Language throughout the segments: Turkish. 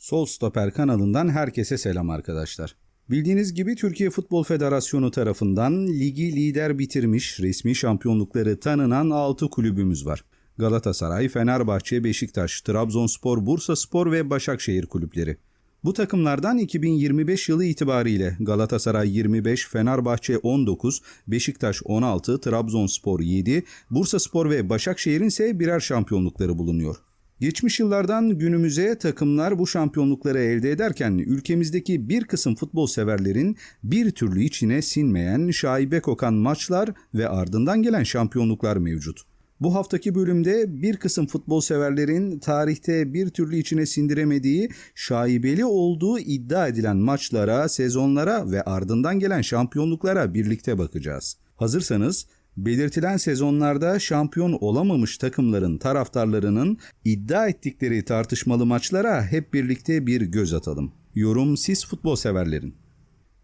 Sol Stoper kanalından herkese selam arkadaşlar. Bildiğiniz gibi Türkiye Futbol Federasyonu tarafından ligi lider bitirmiş, resmi şampiyonlukları tanınan 6 kulübümüz var. Galatasaray, Fenerbahçe, Beşiktaş, Trabzonspor, Bursaspor ve Başakşehir kulüpleri. Bu takımlardan 2025 yılı itibariyle Galatasaray 25, Fenerbahçe 19, Beşiktaş 16, Trabzonspor 7, Bursaspor ve Başakşehir'in ise birer şampiyonlukları bulunuyor. Geçmiş yıllardan günümüze takımlar bu şampiyonlukları elde ederken ülkemizdeki bir kısım futbol severlerin bir türlü içine sinmeyen şaibe kokan maçlar ve ardından gelen şampiyonluklar mevcut. Bu haftaki bölümde bir kısım futbol severlerin tarihte bir türlü içine sindiremediği, şaibeli olduğu iddia edilen maçlara, sezonlara ve ardından gelen şampiyonluklara birlikte bakacağız. Hazırsanız belirtilen sezonlarda şampiyon olamamış takımların taraftarlarının iddia ettikleri tartışmalı maçlara hep birlikte bir göz atalım. Yorum siz futbol severlerin.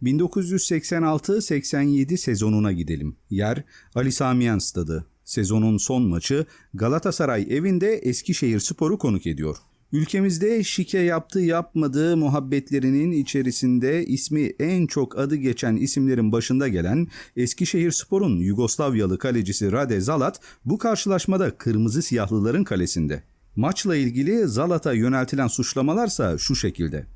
1986-87 sezonuna gidelim. Yer Ali Samiyen Stadı. Sezonun son maçı Galatasaray evinde Eskişehir Spor'u konuk ediyor. Ülkemizde şike yaptı yapmadığı muhabbetlerinin içerisinde ismi en çok adı geçen isimlerin başında gelen Eskişehir Spor'un Yugoslavyalı kalecisi Rade Zalat bu karşılaşmada kırmızı siyahlıların kalesinde. Maçla ilgili Zalat'a yöneltilen suçlamalarsa şu şekilde.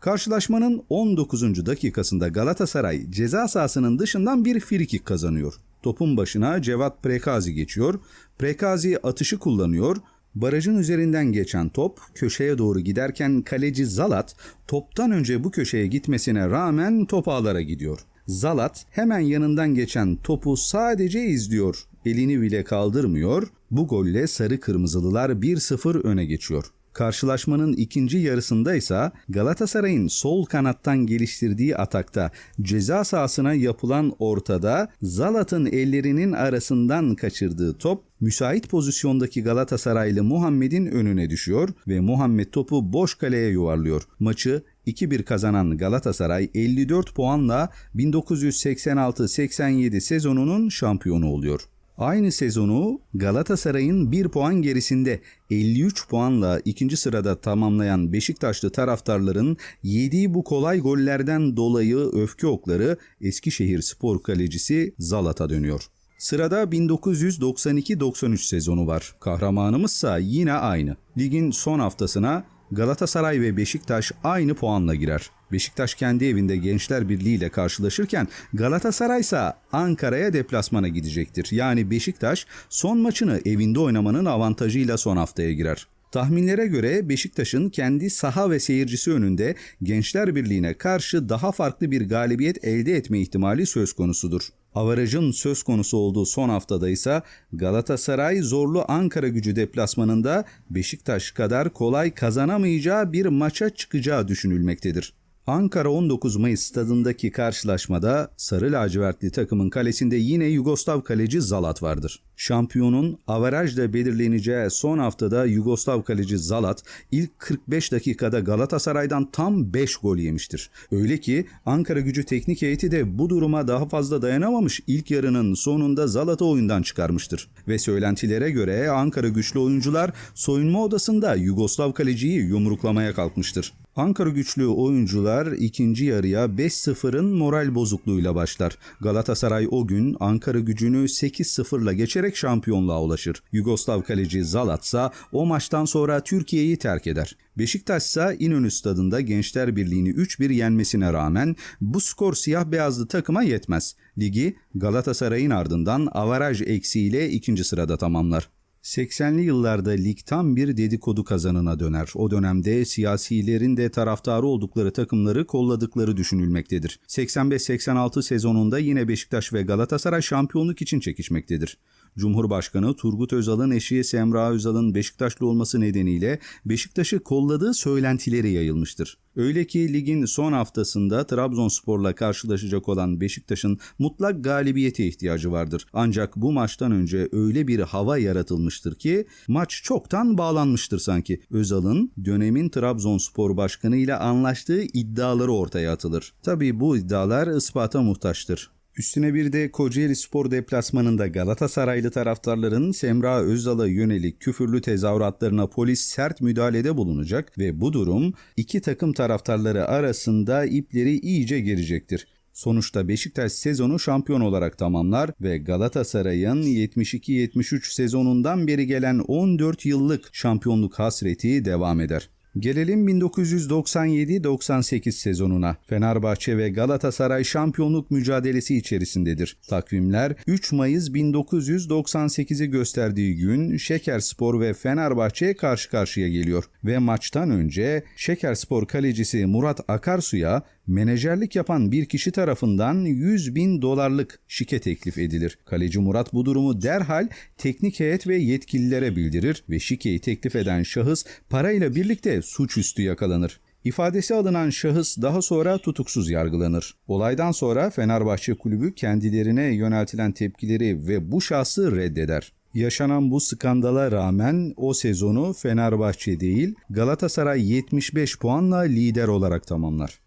Karşılaşmanın 19. dakikasında Galatasaray ceza sahasının dışından bir frikik kazanıyor. Topun başına Cevat Prekazi geçiyor. Prekazi atışı kullanıyor. Barajın üzerinden geçen top köşeye doğru giderken kaleci Zalat toptan önce bu köşeye gitmesine rağmen top ağlara gidiyor. Zalat hemen yanından geçen topu sadece izliyor. Elini bile kaldırmıyor. Bu golle sarı kırmızılılar 1-0 öne geçiyor. Karşılaşmanın ikinci yarısında ise Galatasaray'ın sol kanattan geliştirdiği atakta ceza sahasına yapılan ortada Zalat'ın ellerinin arasından kaçırdığı top müsait pozisyondaki Galatasaraylı Muhammed'in önüne düşüyor ve Muhammed topu boş kaleye yuvarlıyor. Maçı 2-1 kazanan Galatasaray 54 puanla 1986-87 sezonunun şampiyonu oluyor. Aynı sezonu Galatasaray'ın 1 puan gerisinde 53 puanla ikinci sırada tamamlayan Beşiktaşlı taraftarların yediği bu kolay gollerden dolayı öfke okları Eskişehir Spor kalecisi Zalat'a dönüyor. Sırada 1992-93 sezonu var. Kahramanımızsa yine aynı. Ligin son haftasına Galatasaray ve Beşiktaş aynı puanla girer. Beşiktaş kendi evinde Gençler Birliği ile karşılaşırken Galatasaray ise Ankara'ya deplasmana gidecektir. Yani Beşiktaş son maçını evinde oynamanın avantajıyla son haftaya girer. Tahminlere göre Beşiktaş'ın kendi saha ve seyircisi önünde Gençler Birliği'ne karşı daha farklı bir galibiyet elde etme ihtimali söz konusudur. Avarajın söz konusu olduğu son haftada ise Galatasaray zorlu Ankara gücü deplasmanında Beşiktaş kadar kolay kazanamayacağı bir maça çıkacağı düşünülmektedir. Ankara 19 Mayıs stadındaki karşılaşmada Sarı lacivertli takımın kalesinde yine Yugoslav kaleci Zalat vardır. Şampiyonun avarajla belirleneceği son haftada Yugoslav kaleci Zalat ilk 45 dakikada Galatasaray'dan tam 5 gol yemiştir. Öyle ki Ankara gücü teknik heyeti de bu duruma daha fazla dayanamamış ilk yarının sonunda Zalat'ı oyundan çıkarmıştır. Ve söylentilere göre Ankara güçlü oyuncular soyunma odasında Yugoslav kaleciyi yumruklamaya kalkmıştır. Ankara güçlü oyuncular ikinci yarıya 5-0'ın moral bozukluğuyla başlar. Galatasaray o gün Ankara gücünü 8-0'la geçerek şampiyonluğa ulaşır. Yugoslav kaleci Zalat ise o maçtan sonra Türkiye'yi terk eder. Beşiktaş ise İnönü stadında Gençler Birliği'ni 3-1 yenmesine rağmen bu skor siyah beyazlı takıma yetmez. Ligi Galatasaray'ın ardından avaraj eksiğiyle ikinci sırada tamamlar. 80'li yıllarda lig tam bir dedikodu kazanına döner. O dönemde siyasilerin de taraftarı oldukları takımları kolladıkları düşünülmektedir. 85-86 sezonunda yine Beşiktaş ve Galatasaray şampiyonluk için çekişmektedir. Cumhurbaşkanı Turgut Özal'ın eşi Semra Özal'ın Beşiktaşlı olması nedeniyle Beşiktaş'ı kolladığı söylentileri yayılmıştır. Öyle ki ligin son haftasında Trabzonspor'la karşılaşacak olan Beşiktaş'ın mutlak galibiyete ihtiyacı vardır. Ancak bu maçtan önce öyle bir hava yaratılmıştır ki maç çoktan bağlanmıştır sanki. Özal'ın dönemin Trabzonspor başkanı ile anlaştığı iddiaları ortaya atılır. Tabii bu iddialar ispata muhtaçtır. Üstüne bir de Kocaeli Spor deplasmanında Galatasaraylı taraftarların Semra Özal'a yönelik küfürlü tezahüratlarına polis sert müdahalede bulunacak ve bu durum iki takım taraftarları arasında ipleri iyice gerecektir. Sonuçta Beşiktaş sezonu şampiyon olarak tamamlar ve Galatasaray'ın 72-73 sezonundan beri gelen 14 yıllık şampiyonluk hasreti devam eder. Gelelim 1997-98 sezonuna. Fenerbahçe ve Galatasaray şampiyonluk mücadelesi içerisindedir. Takvimler 3 Mayıs 1998'i gösterdiği gün Şekerspor ve Fenerbahçe karşı karşıya geliyor ve maçtan önce Şekerspor kalecisi Murat Akarsu'ya menajerlik yapan bir kişi tarafından 100 bin dolarlık şike teklif edilir. Kaleci Murat bu durumu derhal teknik heyet ve yetkililere bildirir ve şikeyi teklif eden şahıs parayla birlikte suçüstü yakalanır. İfadesi alınan şahıs daha sonra tutuksuz yargılanır. Olaydan sonra Fenerbahçe kulübü kendilerine yöneltilen tepkileri ve bu şahsı reddeder. Yaşanan bu skandala rağmen o sezonu Fenerbahçe değil Galatasaray 75 puanla lider olarak tamamlar.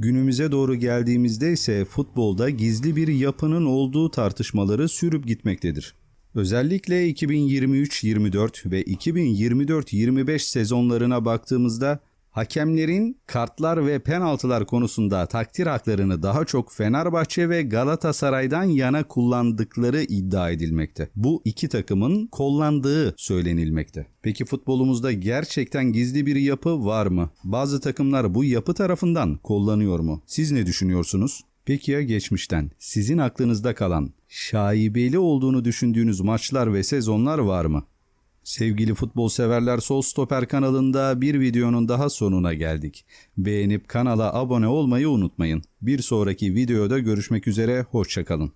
Günümüze doğru geldiğimizde ise futbolda gizli bir yapının olduğu tartışmaları sürüp gitmektedir. Özellikle 2023-24 ve 2024-25 sezonlarına baktığımızda hakemlerin kartlar ve penaltılar konusunda takdir haklarını daha çok Fenerbahçe ve Galatasaray'dan yana kullandıkları iddia edilmekte. Bu iki takımın kollandığı söylenilmekte. Peki futbolumuzda gerçekten gizli bir yapı var mı? Bazı takımlar bu yapı tarafından kollanıyor mu? Siz ne düşünüyorsunuz? Peki ya geçmişten sizin aklınızda kalan şaibeli olduğunu düşündüğünüz maçlar ve sezonlar var mı? Sevgili futbol severler Sol Stoper kanalında bir videonun daha sonuna geldik. Beğenip kanala abone olmayı unutmayın. Bir sonraki videoda görüşmek üzere, hoşçakalın.